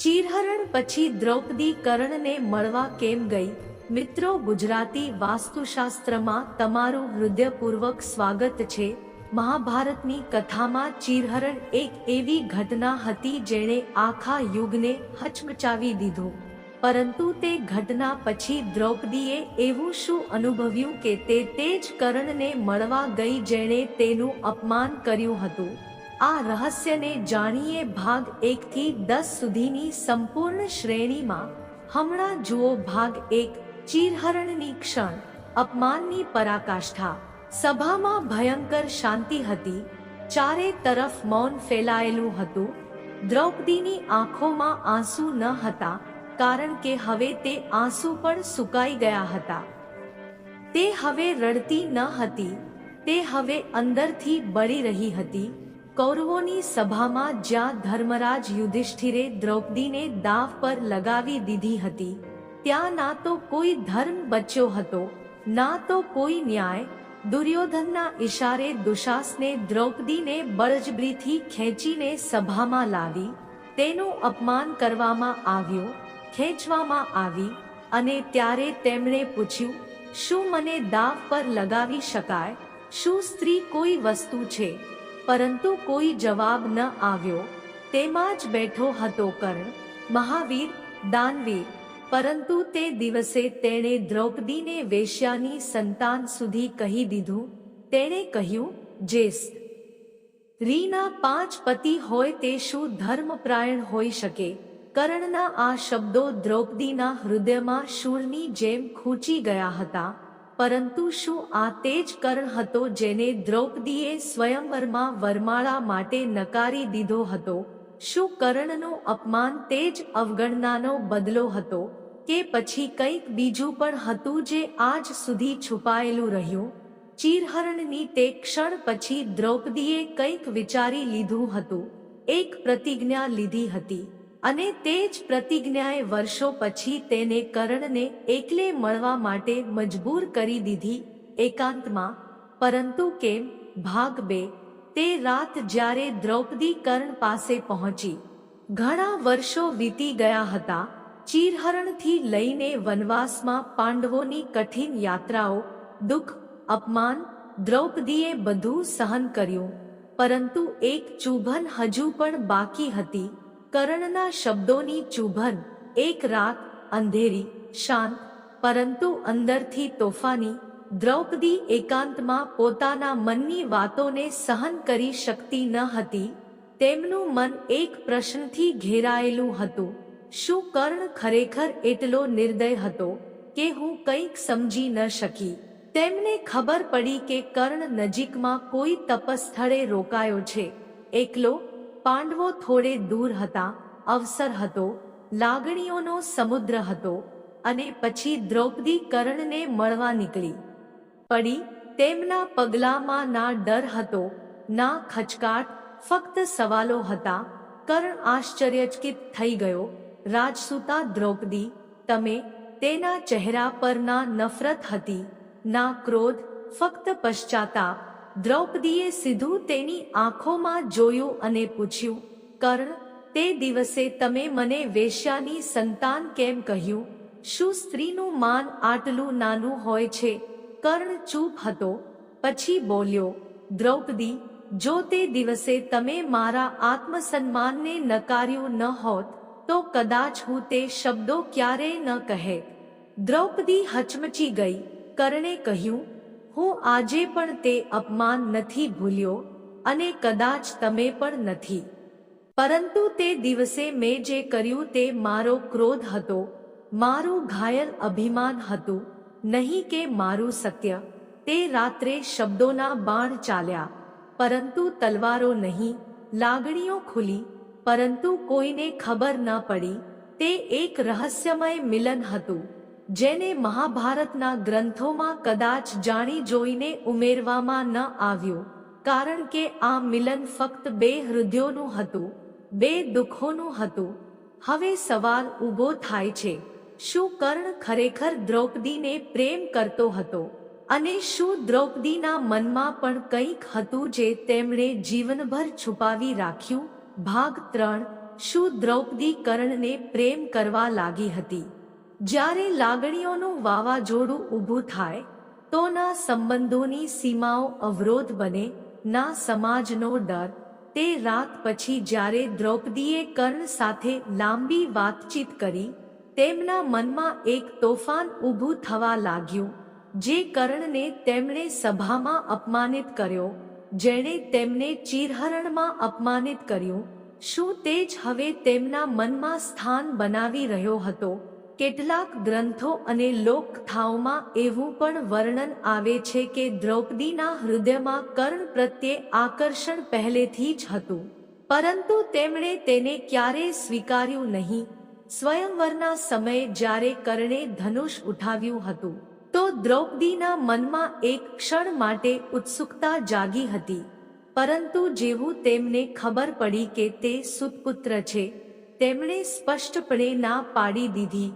ચીરહરણ પછી દ્રૌપદી કર્ણને મળવા કેમ ગઈ? મિત્રો, ગુજરાતી વાસ્તુશાસ્ત્રમાં તમારું હૃદયપૂર્વક સ્વાગત છે. મહાભારતની કથામાં ચીરહરણ એક એવી ઘટના હતી જેણે આખા યુગને હચમચાવી દીધું. પરંતુ તે ઘટના પછી દ્રૌપદીએ એવું શું અનુભવ્યું કે તે તે જ કર્ણને મળવા ગઈ જેણે તેનું અપમાન કર્યું હતું? આ રહસ્યને જાણીએ ભાગ એકથી દસ સુધીની સંપૂર્ણ શ્રેણીમાં. હમણાં જુઓ ભાગ એક, ચીરહરણની ક્ષણ, અપમાનની પરાકાષ્ઠા. સભામાં ભયંકર શાંતિ હતી. ચારે તરફ મૌન ફેલાયેલું હતું. દ્રૌપદીની આંખોમાં આંસુ ન હતા, કારણ કે હવે તે આંસુ પણ સુકાઈ ગયા હતા. તે હવે રડતી ન હતી. તે હવે અંદરથી બળી રહી હતી. કૌરવોની સભામાં જ્યાં ધર્મરાજ યુધિષ્ઠિરે દ્રૌપદીને દાવ પર લગાવી દીધી હતી, ત્યાં ના તો કોઈ ધર્મ બચ્યો હતો, ના તો કોઈ ન્યાય, દુર્યોધનના ઈશારે દુશાસને દ્રૌપદીને બળજબરીથી ખેંચીને સભામાં લાવી, તેનું અપમાન કરવામાં આવ્યું, ખેંચવામાં આવી, અને ત્યારે તેમણે પૂછ્યું, શું મને દાવ પર લગાવી શકાય? શું સ્ત્રી કોઈ વસ્તુ છે? પરંતુ કોઈ જવાબ ન આવ્યો. તેમાં જ બેઠો હતો કર્ણ, મહાવીર, દાનવીર. પરંતુ તે દિવસે તેણે દ્રૌપદીને વેશ્યાની સંતાન સુધી કહી દીધું. તેણે કહ્યું જેસ રીના પાંચ પતિ હોય તે શું ધર્મપ્રાયણ હોઈ શકે કર્ણના આ શબ્દો દ્રૌપદીના હૃદયમાં શૂળની જેમ ખૂંચી ગયા હતા. પરંતુ શું આ તે જ કર્ણ હતો જેને દ્રૌપદીએ સ્વયંવરમાં વરમાળા માટે નકારી દીધો હતો? શું કર્ણનો અપમાન તે જ અવગણનાનો બદલો હતો કે પછી કંઈક બીજું પણ હતું જે આજ સુધી છુપાયેલું રહ્યું? ચીરહરણની તે ક્ષણ પછી દ્રૌપદીએ કંઈક વિચારી લીધું હતું, એક પ્રતિજ્ઞા લીધી હતી. અને તે જ પ્રતિજ્ઞાએ વર્ષો પછી તેને કર્ણને એકલે મળવા માટે મજબૂર કરી દીધી એકાંતમાં. પરંતુ કેમ? ભાગ બે. તે રાત જ્યારે દ્રૌપદી કર્ણ પાસે પહોંચી. ઘણા વર્ષો વીતી ગયા હતા. ચીરહરણથી લઈને વનવાસમાં પાંડવોની કઠિન યાત્રાઓ, દુઃખ, અપમાન, દ્રૌપદીએ બધું સહન કર્યું. પરંતુ એક ચુંબન હજુ પણ બાકી હતી. કર્ણના શબ્દોની ચુભન, એક રાત, અંધેરી, શાંત, પરંતુ અંદરથી તોફાની, દ્રૌપદી એકાંતમાં પોતાના મનની વાતોને સહન કરી શકતી ન હતી. તેમનું મન એક પ્રશ્નથી ઘેરાયેલું હતું. શું કર્ણ ખરેખર એટલો નિર્દય હતો કે હું કંઈક સમજી ન શકી? તેમને ખબર પડી કે કર્ણ નજીકમાં કોઈ તપસ્થળે રોકાયો છે. એકલો પાંડવો થોડે દૂર હતા, અવસર હતો, લાગણીઓનો સમુદ્ર હતો અને પછી દ્રૌપદી કર્ણને મળવા નીકળી. પડી તેમના પગલામાં ના ડર હતો, ના ખચકાટ, ફક્ત સવાલો હતા, કર્ણ આશ્ચર્યચકિત થઈ ગયો, રાજસૂતા દ્રૌપદી, તમે તેના ચહેરા પર ના નફરત હતી, ના ક્રોધ, ફક્ત પશ્ચાતાપ દ્રૌપદીએ સીધું તેની આંખોમાં જોયું અને પૂછ્યું, કર્ણ, તે દિવસે તમે મને વેશ્યાની સંતાન કેમ કહ્યું? શું સ્ત્રીનું માન આટલું નાનું હોય છે કર્ણ ચૂપ હતો. પછી બોલ્યો, દ્રૌપદી, જો તે દિવસે તમે મારા આત્મસન્માનને નકાર્યું ન હોત, તો કદાચ હું તે શબ્દો ક્યારેય ન કહે દ્રૌપદી હચમચી ગઈ. કર્ણે કહ્યું હું આજે પણ તે અપમાન નથી ભૂલ્યો અને કદાચ તમે પણ નથી. પરંતુ તે દિવસે મેં જે કર્યું તે મારો ક્રોધ હતો, મારું ઘાયલ અભિમાન હતું, નહીં કે મારું સત્ય. તે રાત્રે શબ્દોના બાણ ચાલ્યા, પરંતુ તલવારો નહીં, લાગણીઓ ખુલી, પરંતુ કોઈને ખબર ન પડી. તે એક રહસ્યમય મિલન હતું. જેને મહાભારતના ગ્રંથોમાં કદાચ જાણી જોઈને ઉમેરવામાં ન આવ્યું, કારણ કે આ મિલન ફક્ત બે હૃદયોનું હતું, બે દુઃખોનું હતું. હવે સવાલ ઊભો થાય છે, શું કર્ણ ખરેખર દ્રૌપદીને પ્રેમ કરતો હતો? અને શું દ્રૌપદીના મનમાં પણ કંઈક હતું જે તેમણે જીવનભર છુપાવી રાખ્યું? ભાગ ત્રણ, શું દ્રૌપદી કર્ણને પ્રેમ કરવા લાગી હતી? જ્યારે લાગણીઓનું વાવાઝોડું ઊભું થાય, તો ના સંબંધોની સીમાઓ અવરોધ બને, ના સમાજનો ડર. તે રાત પછી જ્યારે દ્રૌપદીએ કર્ણ સાથે લાંબી વાતચીત કરી, તેમના મનમાં એક તોફાન ઊભું થવા લાગ્યું, જે કર્ણને તેમણે સભામાં અપમાનિત કર્યો, જેણે તેમને ચીરહરણમાં અપમાનિત કર્યું. શું તે જ હવે તેમના મનમાં સ્થાન બનાવી રહ્યો હતો? કેટલાક ગ્રંથો અને લોકથાઓમાં એવું પણ વર્ણન આવે છે કે દ્રૌપદીના હૃદયમાં કર્ણ પ્રત્યે આકર્ષણ પહેલેથી જ હતું. પરંતુ તેમણે તેને ક્યારેય સ્વીકાર્યું નહીં. સ્વયંવરના સમયે જ્યારે કર્ણે ધનુષ ઉઠાવ્યું હતું, તો દ્રૌપદીના મનમાં એક ક્ષણ માટે ઉત્સુકતા જાગી હતી. પરંતુ જેવું તેમને ખબર પડી કે તે સુતપુત્ર છે, તેમણે સ્પષ્ટપણે ના પાડી દીધી.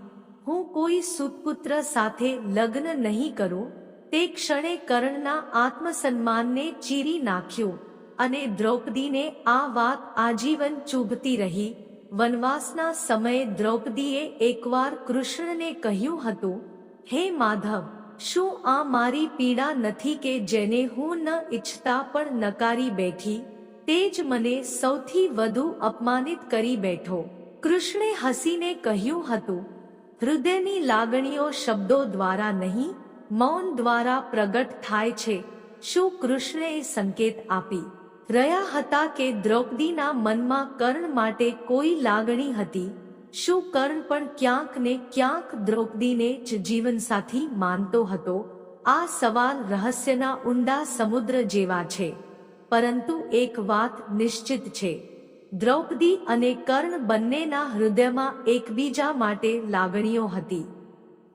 હું કોઈ સુતપુત્ર સાથે લગ્ન નહીં કરું, તે ક્ષણે કર્ણના આત્મસન્માનને ચીરી નાખ્યું અને દ્રૌપદીને આ વાત આજીવન ચૂભતી રહી. વનવાસના સમયે દ્રૌપદીએ એકવાર કૃષ્ણને કહ્યું હતું, હે માધવ, શું આ મારી પીડા નથી કે જેને હું ન ઈચ્છતા પણ નકારી બેઠી? તે જ મને સૌથી વધુ અપમાનિત કરી બેઠો. કૃષ્ણે હસીને કહ્યું હતું હૃદયની લાગણીઓ શબ્દો દ્વારા નહીં, મૌન દ્વારા પ્રગટ થાય છે. શું કૃષ્ણએ સંકેત આપી? રહ્યા હતા કે દ્રૌપદીના મનમાં કર્ણ માટે કોઈ લાગણી હતી? શું કર્ણ પણ ક્યાંક ને ક્યાંક દ્રૌપદીને જ જીવનસાથી માનતો હતો? આ સવાલ રહસ્યના ઊંડા સમુદ્ર જેવા છે. પરંતુ એક વાત નિશ્ચિત છે. દ્રૌપદી અને કર્ણ બંનેના હૃદયમાં એકબીજા માટે લાગણીઓ હતી.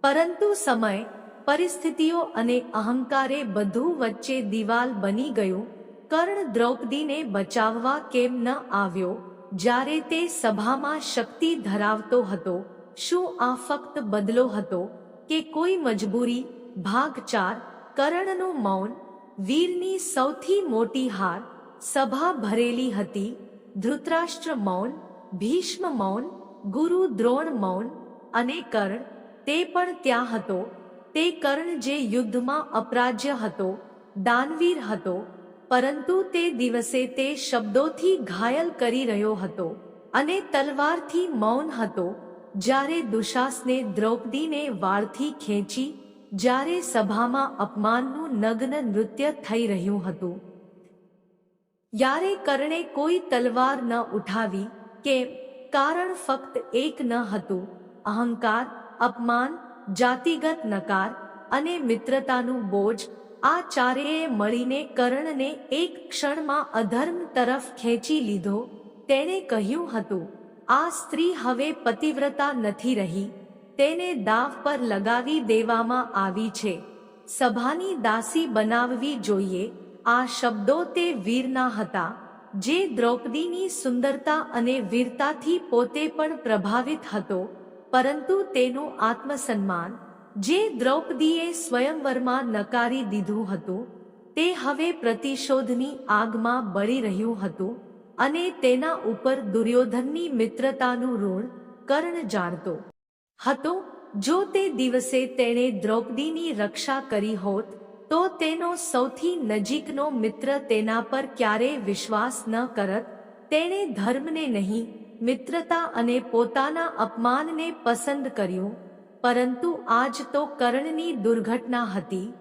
પરંતુ સમય, પરિસ્થિતિઓ અને અહંકારે બધું વચ્ચે દિવાલ બની ગયું. કર્ણ દ્રૌપદીને બચાવવા કેમ ન આવ્યો, જ્યારે તે સભામાં શક્તિ ધરાવતો હતો, શું આ ફક્ત બદલો હતો કે કોઈ મજબૂરી? ભાગ ચાર કર્ણનું મૌન, વીરની સૌથી મોટી હાર, સભા ભરેલી હતી ધૃતરાષ્ટ્ર મૌન, ભીષ્મ મૌન, ગુરુ દ્રોણ મૌન અને કર્ણ તે પણ ત્યાં હતો. તે કર્ણ જે યુદ્ધમાં અપરાજ્ય હતો, દાનવીર હતો, પરંતુ તે દિવસે તે શબ્દોથી ઘાયલ કરી રહ્યો હતો અને તલવારથી મૌન હતો. જ્યારે દુશાસને દ્રૌપદીને વાળથી ખેંચી, જ્યારે સભામાં અપમાનનું નગ્ન નૃત્ય થઈ રહ્યું હતું યારે કર્ણે કોઈ તલવાર ન ઉઠાવી કેમ કારણ ફક્ત એક ન હતું, અહંકાર, અપમાન, જાતિગત નકાર અને મિત્રતાનું બોજ, આ ચારેએ મળીને કર્ણને એક ક્ષણમાં અધર્મ તરફ ખેંચી લીધો, તેણે કહ્યું હતું, આ સ્ત્રી હવે પતિવ્રતા નથી રહી, તેને દાવ પર લગાવી દેવામાં આવી છે. સભાની દાસી બનાવવી જોઈએ આ શબ્દો તે વીરના હતા, જે દ્રૌપદીની સુંદરતા અને વીરતાથી પોતે પણ પ્રભાવિત હતો, પરંતુ તેનું આત્મસન્માન, જે દ્રૌપદીએ સ્વયંવરમાં નકારી દીધું હતું, તે હવે પ્રતિશોધની આગમાં બળી રહ્યું હતું અને તેના ઉપર દુર્યોધનની મિત્રતાનું ઋણ કર્ણ જાણતો હતો, જો તે દિવસે તેણે દ્રૌપદીની રક્ષા કરી હોત તો તેનો સૌથી નજીકનો મિત્ર તેના પર ક્યારેય વિશ્વાસ ન કરત. તેણે ધર્મને નહીં, મિત્રતા અને પોતાના અપમાનને પસંદ કર્યું. પરંતુ આજ તો કર્ણની દુર્ઘટના હતી.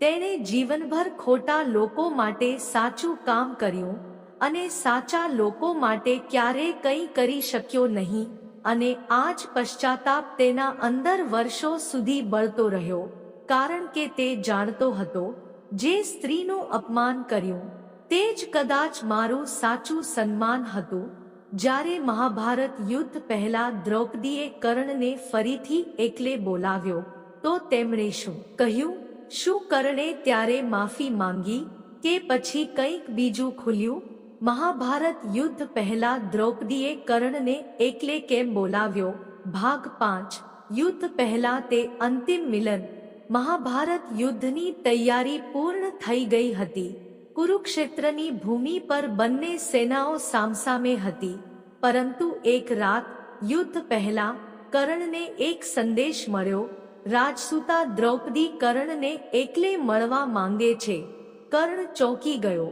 તેણે જીવનભર ખોટા લોકો માટે સાચું કામ કર્યું અને સાચા લોકો માટે ક્યારેય કંઈ કરી શક્યો નહીં અને આજ પશ્ચાતાપ તેના અંદર વર્ષો સુધી બળતો રહ્યો. કારણ કે તે જાણતો હતો, જે સ્ત્રીનું અપમાન કર્યું, તે જ કદાચ મારું સાચું સન્માન હતું, જ્યારે મહાભારત યુદ્ધ પહેલા દ્રૌપદીએ કર્ણને ફરીથી એકલે બોલાવ્યો, તો તેમણે શું કહ્યું? શું કર્ણે ત્યારે માફી માંગી કે પછી કંઈક બીજું ખુલ્યું? મહાભારત યુદ્ધ પહેલા દ્રૌપદીએ કર્ણને એકલે કેમ બોલાવ્યો? ભાગ પાંચ. યુદ્ધ પહેલા તે અંતિમ મિલન મહાભારત યુદ્ધની તૈયારી પૂર્ણ થઈ ગઈ હતી. કુરુક્ષેત્રની ભૂમિ પર બંને સેનાઓ સામસામે હતી. પરંતુ એક રાત, યુદ્ધ પહેલા, કર્ણને એક સંદેશ મળ્યો, રાજસૂતા દ્રૌપદી કર્ણને એકલે મળવા માંગે છે. કર્ણ ચોંકી ગયો,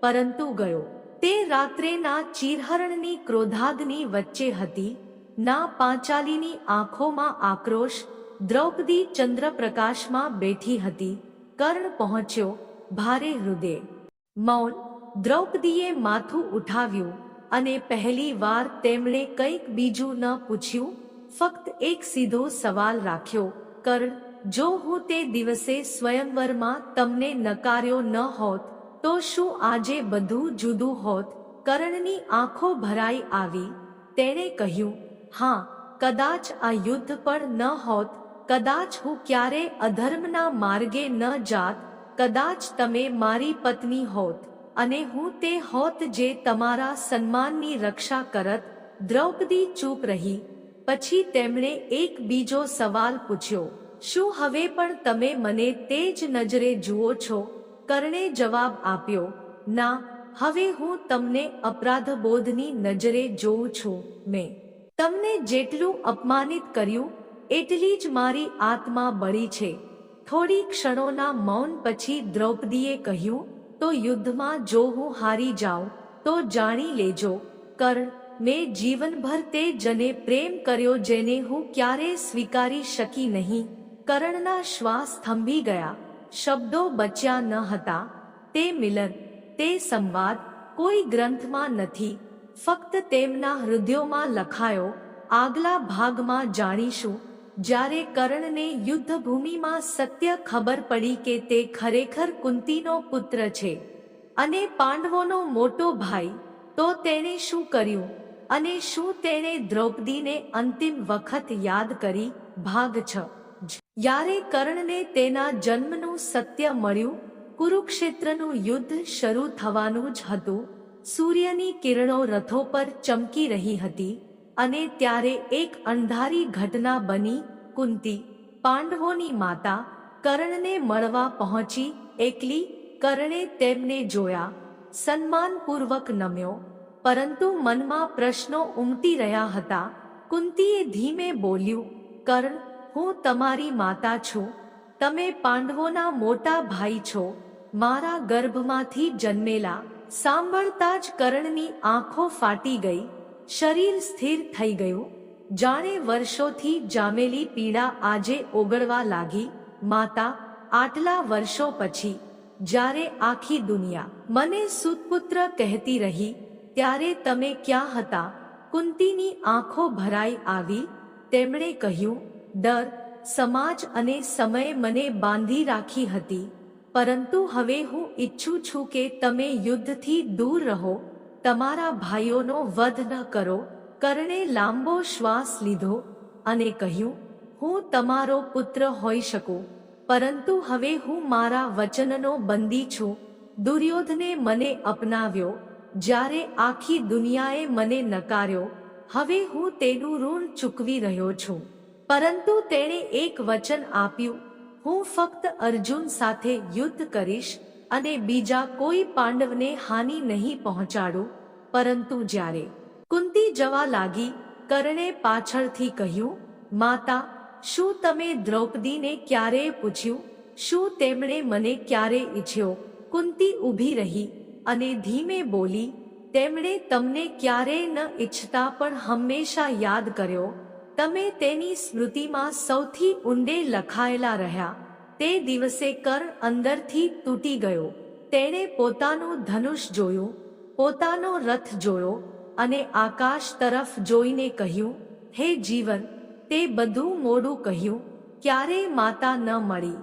પરંતુ ગયો. તે રાત્રેના ચીરહરણની ક્રોધાગ્નિ વચ્ચે હતી. ના પાંચાલીની આંખોમાં આક્રોશ દ્રૌપદી ચંદ્રપ્રકાશમાં બેઠી હતી. કર્ણ પહોંચ્યો ભારે હૃદય. મૌન, દ્રૌપદીએ માથું ઉઠાવ્યું અને પહેલી વાર તેમણે કંઈક બીજું ન પૂછ્યું. ફક્ત એક સીધો સવાલ રાખ્યો, કર્ણ, જો હું તે દિવસે સ્વયંવરમાં તમને નકાર્યો ન હોત, તો શું આજે બધું જુદું હોત કર્ણની આંખો ભરાઈ આવી. તેણે કહ્યું, હા, કદાચ આ યુદ્ધ પણ ન હોત કદાચ હું ક્યારે અધર્મના માર્ગે ન જાત, કદાચ તમે મારી પત્ની હોત, અને હું તે હોત જે તમારા સન્માનની રક્ષા કરત, દ્રૌપદી ચૂપ રહી. પછી તેમણે એક બીજો સવાલ પૂછ્યો, શું હવે પણ તમે મને તે જ નજરે જુઓ છો? કર્ણે જવાબ આપ્યો, ના, હવે હું તમને અપરાધબોધની નજરે જોઉં છું મેં. તમને જેટલું અપમાનિત કર્યું એટલી જ મારી આત્મા બળી છે. થોડી ક્ષણોના મૌન પછી દ્રૌપદીએ કહ્યું, તો યુદ્ધમાં જો હું હારી જાઉં, તો જાણી લેજો. કર્ણ, મેં જીવનભર તે જને પ્રેમ કર્યો જેને હું ક્યારે સ્વીકારી શકી નહીં. કર્ણના શ્વાસ થંભી ગયા. શબ્દો બચ્યા ન હતા. તે મિલન, તે સંવાદ, કોઈ ગ્રંથમાં નથી. ફક્ત તેમના હૃદયોમાં લખાયો, આગલા ભાગમાં જાણીશું. જ્યારે કર્ણને યુદ્ધભૂમિમાં સત્ય ખબર પડી કે તે ખરેખર કુંતીનો પુત્ર છે અને પાંડવોનો મોટો ભાઈ, તો તેણે શું કર્યું અને શું તેણે દ્રૌપદીને અંતિમ વખત યાદ કરી? ભાગ છ. જ્યારે કર્ણને તેના જન્મનું સત્ય મળ્યું, કુરુક્ષેત્રનું યુદ્ધ શરૂ થવાનું જ હતું. સૂર્યની કિરણો રથો પર ચમકી રહી હતી. અને ત્યારે એક અંધારી ઘટના બની. કુંતી પાંડવોની માતા કર્ણને મળવા પહોંચી. એકલી કર્ણે તેમને જોયા. સન્માનપૂર્વક નમ્યો. પરંતુ મનમાં પ્રશ્નો ઉમટી રહ્યા હતા. કુંતીએ ધીમે બોલ્યું, કર્ણ, હું તમારી માતા છું. તમે પાંડવોના મોટા ભાઈ છો. મારા ગર્ભમાંથી જન્મેલા. સાંભળતા જ કર્ણની આંખો ફાટી ગઈ. શરીર સ્થિર થઈ ગયું. જાણે વર્ષોથી જામેલી પીડા આજે ઓગળવા લાગી. માતા, આટલા વર્ષો પછી, જ્યારે આખી દુનિયા મને સુતપુત્ર કહેતી રહી, ત્યારે તમે ક્યાં હતા? કુંતીની આંખો ભરાઈ આવી. તેમણે કહ્યું, ડર, સમાજ અને સમય મને બાંધી રાખી હતી. પરંતુ હવે હું ઈચ્છું છું કે તમે યુદ્ધથી દૂર રહો. તમારા ભાઈઓનો વધ ન કરો, કર્ણે લાંબો શ્વાસ લીધો અને કહ્યું, હું તમારો પુત્ર હોઈ શકું, પરંતુ હવે હું મારા વચનનો બંદી છું. દુર્યોધને મને અપનાવ્યો, જ્યારે આખી દુનિયાએ મને નકાર્યો, હવે હું તેનું ઋણ ચૂકવી રહ્યો છું. પરંતુ તેણે એક વચન આપ્યું, હું ફક્ત અર્જુન સાથે યુદ્ધ કરીશ અને બીજા કોઈ પાંડવને હાનિ નહીં પહોંચાડું. પરંતુ જ્યારે કુંતી જવા લાગી, કર્ણે પાછળથી કહ્યું, માતા, શું તમે દ્રૌપદીને ક્યારેય પૂછ્યું? શું તેમણે મને ક્યારે ઈચ્છ્યો? કુંતી ઊભી રહી અને ધીમે બોલી, તેમણે તમને ક્યારેય ન ઈચ્છતા પણ હંમેશા યાદ કર્યો. તમે તેની સ્મૃતિમાં સૌથી ઊંડે લખાયેલા રહ્યા. તે દિવસે કર અંદરથી તૂટી ગયો. તેણે પોતાનું ધનુષ જોયું, પોતાનો રથ જોયો અને આકાશ તરફ જોઈને કહ્યું, હે જીવન, તે બધું મોડું કહ્યું, ક્યારે માતા ન મળી?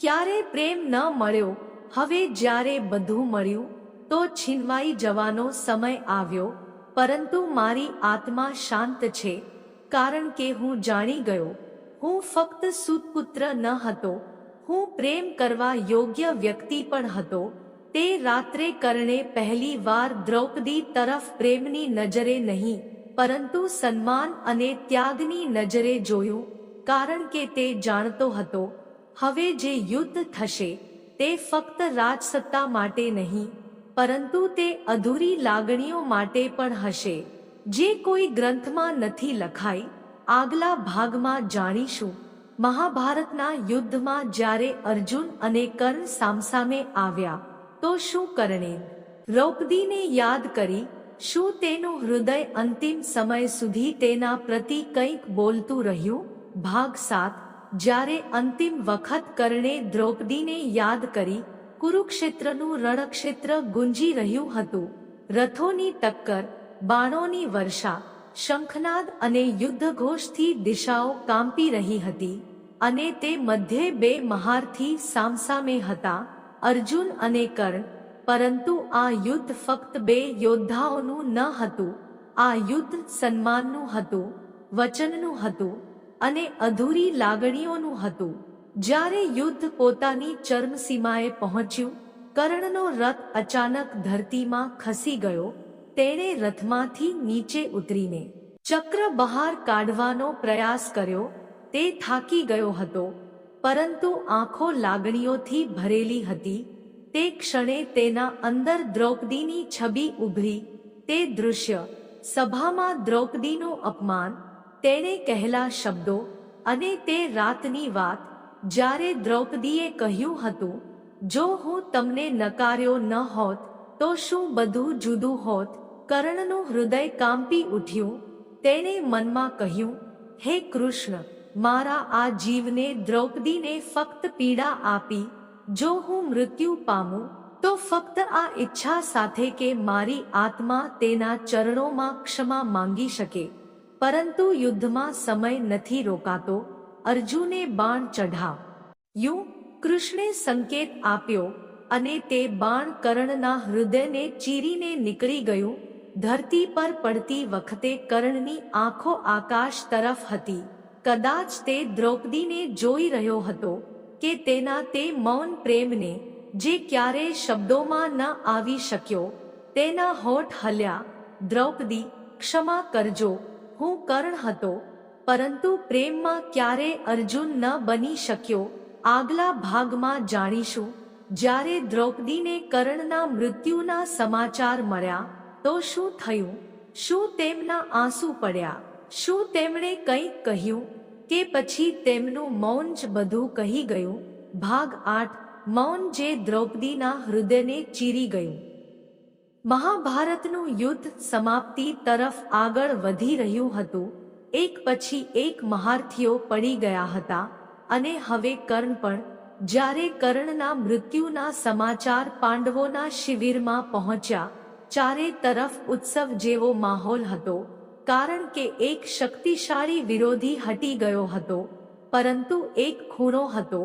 ક્યારે પ્રેમ ન મળ્યો? હવે જ્યારે બધું મળ્યું, તો છીનવાઈ જવાનો સમય આવ્યો, પરંતુ મારી આત્મા શાંત છે, કારણ કે હું જાણી ગયો હું ફક્ત સુતપુત્ર ન હતો. હું પ્રેમ કરવા યોગ્ય વ્યક્તિ પણ હતો. તે રાત્રે કરણે પહેલી વાર દ્રૌપદી તરફ પ્રેમની નજરે નહીં, પરંતુ સન્માન અને ત્યાગની નજરે જોયું, કારણ કે તે જાણતો હતો. હવે જે યુદ્ધ થશે, તે ફક્ત રાજસત્તા માટે નહીં, પરંતુ તે અધૂરી લાગણીઓ માટે પણ હશે. જે કોઈ ગ્રંથમાં નથી લખાઈ આગલા ભાગમાં જાણીશું. મહાભારતના યુદ્ધમાં જ્યારે અર્જુન અને કર્ણ સામસામે આવ્યા, તો શું કરણે? દ્રૌપદીને યાદ કરી, શું તેનું હૃદય અંતિમ સમય સુધી તેના પ્રતિ કંઈક બોલતું રહ્યું? ભાગ સાત. જ્યારે અંતિમ વખત કરણે દ્રૌપદીને યાદ કરી, કુરુક્ષેત્રનું રણક્ષેત્ર ગુંજી રહ્યું હતું. રથોની ટક્કર, બાણોની વર્ષા શંખનાદ અને યુદ્ધઘોષથી દિશાઓ કાંપી રહી હતી અને તે મધ્યે બે મહારથી સામસામે હતા, અર્જુન અને કર્ણ, પરંતુ આ યુદ્ધ ફક્ત બે યોદ્ધાઓનું ન હતું, આ યુદ્ધ સન્માનનું હતું, વચનનું હતું અને અધૂરી લાગણીઓનું હતું. જ્યારે યુદ્ધ પોતાની ચરમસીમાએ પહોંચ્યું, કર્ણનો રથ અચાનક ધરતીમાં ખસી ગયો તેણે રથમાંથી નીચે ઉતરીને ચક્ર બહાર કાઢવાનો પ્રયાસ કર્યો, તે થાકી ગયો હતો, પરંતુ આંખો લાગણીઓથી ભરેલી હતી, તે ક્ષણે તેના અંદર દ્રૌપદીની છબી ઉભરી, તે દૃશ્ય, સભામાં દ્રૌપદીનું અપમાન, તેણે કહેલા શબ્દો, અને તે રાતની વાત, જ્યારે દ્રૌપદીએ કહ્યું હતું, જો હું તમને નકાર્યો ન હોત, તો શું બધું જુદું હોત? કર્ણનું હૃદય કાંપી ઉઠ્યું, તેણે મનમાં કહ્યું, હે કૃષ્ણ, મારા આ જીવને દ્રૌપદીને ફક્ત પીડા આપી, જો હું મૃત્યુ પામું, તો ફક્ત આ ઈચ્છા સાથે કે મારી આત્મા તેના ચરણોમાં ક્ષમા માંગી શકે. પરંતુ યુદ્ધમાં સમય નથી રોકાતો, અર્જુને બાણ ચઢા યુ? કૃષ્ણે સંકેત આપ્યો અને તે બાણ કર્ણના હૃદયને ચીરીને નીકળી ગયું ધરતી પર પડતી વખતે કર્ણની આંખો આકાશ તરફ હતી. કદાચ તે દ્રૌપદીને જોઈ રહ્યો હતો કે તેના તે મૌન પ્રેમને જે ક્યારેય શબ્દોમાં ન આવી શક્યો, તેના હોઠ હલ્યા, દ્રૌપદી, ક્ષમા કરજો, હું કર્ણ હતો, પરંતુ પ્રેમમાં ક્યારે અર્જુન ન બની શક્યો, આગલા ભાગમાં જાણીશું. જ્યારે દ્રૌપદીને કર્ણના મૃત્યુના સમાચાર મળ્યા તો શું થયું? શું તેમના આંસુ પડ્યા? શું તેમણે કંઈક કહ્યું કે પછી તેમનું મૌન જ બધું કહી ગયું? ભાગ આઠ, મૌન જે દ્રૌપદીના હૃદયને ચીરી ગયું. મહાભારતનું યુદ્ધ સમાપ્તિ તરફ આગળ વધી રહ્યું હતું. એક પછી એક મહારથીઓ પડી ગયા હતા અને હવે કર્ણ પણ, જ્યારે કર્ણના મૃત્યુના સમાચાર પાંડવોના શિબિરમાં પહોંચ્યા ચારે તરફ ઉત્સવ જેવો માહોલ હતો, કારણ કે એક શક્તિશાળી વિરોધી હટી ગયો હતો, પરંતુ એક ખૂણો હતો,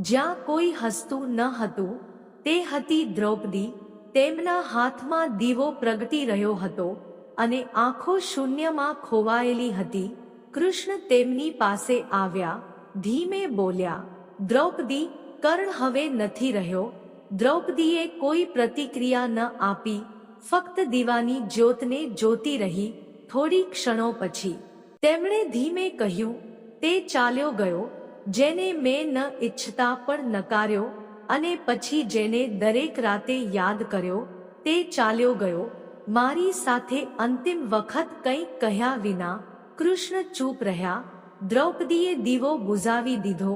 જ્યાં કોઈ હસતું ન હતું, તે હતી દ્રૌપદી, તેમના હાથમાં દીવો પ્રગટી રહ્યો હતો અને આંખો શૂન્યમાં ખોવાયેલી હતી, કૃષ્ણ તેમની પાસે આવ્યા, ધીમે બોલ્યા, દ્રૌપદી, કર્ણ હવે નથી રહ્યો, દ્રૌપદીએ કોઈ પ્રતિક્રિયા ન આપી ફક્ત દીવાની જ્યોતને જોતી રહી થોડી ક્ષણો પછી. તેમણે ધીમે કહ્યું, તે ચાલ્યો ગયો, જેને મેં ન ઈચ્છતા પણ નકાર્યો અને પછી જેને દરેક રાતે યાદ કર્યો, તે ચાલ્યો ગયો. મારી સાથે અંતિમ વખત કંઈક કહ્યા વિના કૃષ્ણ ચૂપ રહ્યા, દ્રૌપદીએ દીવો બુઝાવી દીધો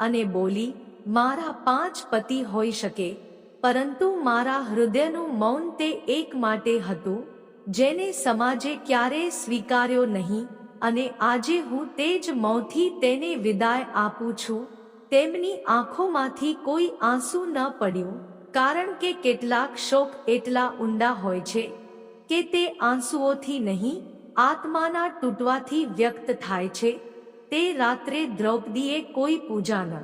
અને બોલી, મારા પાંચ પતિ હોઈ શકે પરંતુ મારા હૃદયનું મૌન તે એક માટે હતું, જેને સમાજે ક્યારેય સ્વીકાર્યો નહીં, અને આજે હું તે જ મૌથી તેને વિદાય આપું છું. તેમની આંખોમાંથી કોઈ આંસુ ન પડ્યું, કારણ કે કેટલાક શોક એટલા ઊંડા હોય છે, કે તે આંસુઓથી નહીં, આત્માના તૂટવાથી વ્યક્ત થાય છે. તે રાત્રે દ્રૌપદીએ કોઈ પૂજા ન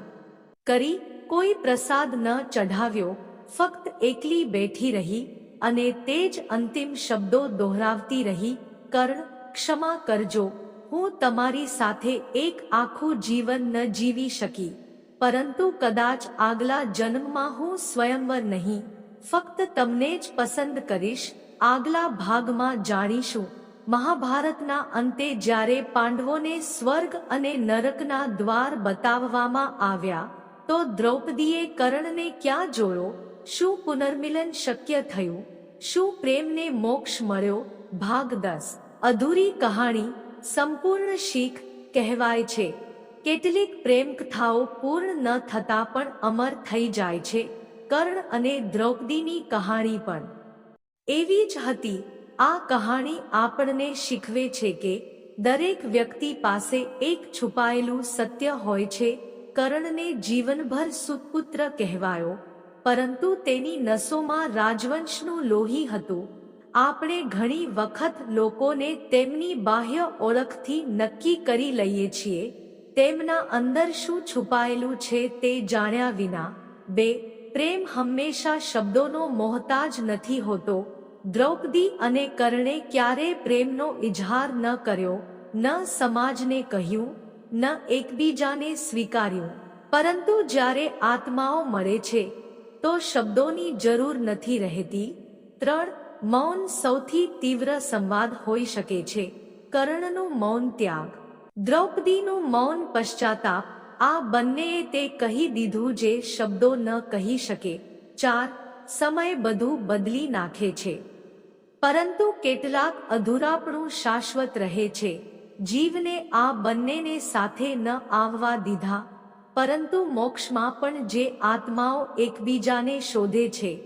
કરી, કોઈ પ્રસાદ ન ચઢાવ્યો ફક્ત એકલી બેઠી રહી અને તે જ અંતિમ શબ્દો દોહરાવતી રહી, કર્ણ, ક્ષમા કરજો. હું તમારી સાથે એક આખું જીવન ન જીવી શકી. પરંતુ કદાચ આગલા જન્મમાં હું સ્વયંવર નહીં. ફક્ત તમને જ પસંદ કરીશ, આગલા ભાગમાં જાણીશું. મહાભારતના અંતે જ્યારે પાંડવોને સ્વર્ગ અને નરકના દ્વાર બતાવવામાં આવ્યા, તો દ્રૌપદીએ કર્ણને ક્યાં જોયો? શું પુનર્મિલન શક્ય થયું? શું પ્રેમને મોક્ષ મળ્યો? ભાગ દસ. અધૂરી કહાણી, સંપૂર્ણ શીખ કહેવાય છે. કેટલીક પ્રેમ કથાઓ પૂર્ણ ન થતા પણ અમર થઈ જાય છે. કર્ણ અને દ્રૌપદીની કહાણી પણ. એવી જ હતી. આ કહાણી આપણને શીખવે છે કે દરેક વ્યક્તિ પાસે એક છુપાયેલું સત્ય હોય છે. કર્ણને જીવનભર સુતપુત્ર કહેવાયો. પરંતુ તેની નસોમાં રાજવંશનું લોહી હતું. આપણે ઘણી વખત લોકોને તેમની બાહ્ય ઓળખથી નક્કી કરી લઈએ છીએ, તેમના અંદર શું છુપાયેલું છે તે જાણ્યા વિના. બે, પ્રેમ હંમેશા શબ્દોનો મોહતાજ નથી હોતો. દ્રૌપદી અને કર્ણે ક્યારે પ્રેમનો ઇજહાર ન કર્યો, ન સમાજને કહ્યું, ન એકબીજાને સ્વીકાર્યું. પરંતુ જ્યારે આત્માઓ મળે છે તો શબ્દોની જરૂર નથી રહેતી. ત્રણ, મૌન સૌથી તીવ્ર સંવાદ હોઈ શકે છે. કર્ણનું મૌન ત્યાગ. દ્રૌપદીનું મૌન પશ્ચાતાપ. આ બંનેએ તે કહી દીધું જે શબ્દો ન કહી શકે. ચાર, સમય બધું બદલી નાખે છે. પરંતુ કેટલાક અધૂરાપણું શાશ્વત રહે છે. જીવને આ બંનેને સાથે ન આવવા દીધા. પરંતુ મોક્ષમાં પણ જે આત્માઓ એકબીજાને શોધે છે,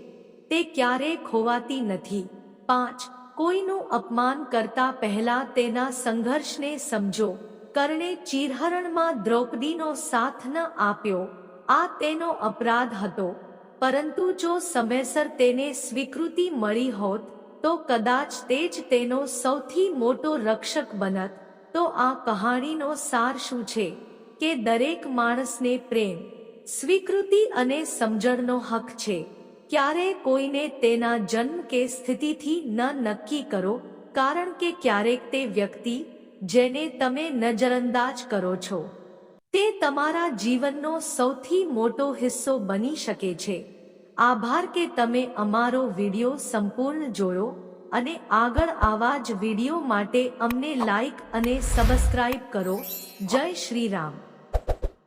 તે ક્યારે ખોવાતી નથી. પાંચ, કોઈનું અપમાન કરતા પહેલા તેના સંઘર્ષને સમજો. કર્ણે ચીરહરણમાં દ્રૌપદીનો સાથ ન આપ્યો. આ તેનો અપરાધ હતો. પરંતુ જો સમયસર તેને સ્વીકૃતિ મળી હોત, તો કદાચ તે જ તેનો સૌથી મોટો રક્ષક બનત. તો આ કહાણીનો સાર શું છે? કે દરેક માણસને પ્રેમ, સ્વીકૃતિ અને સમજણનો હક છે. ક્યારે કોઈને તેના જન્મ કે સ્થિતિથી ન નક્કી કરો, કારણ કે ક્યારેક તે વ્યક્તિ, જેને તમે નજરઅંદાજ કરો છો, તે તમારા જીવનનો સૌથી મોટો હિસ્સો બની શકે છે. આભાર કે તમે અમારો વીડિયો સંપૂર્ણ જોયો, અને આગળ આવા જ વીડિયો માટે અમને લાઈક અને સબસ્ક્રાઇબ કરો. જય શ્રી રામ.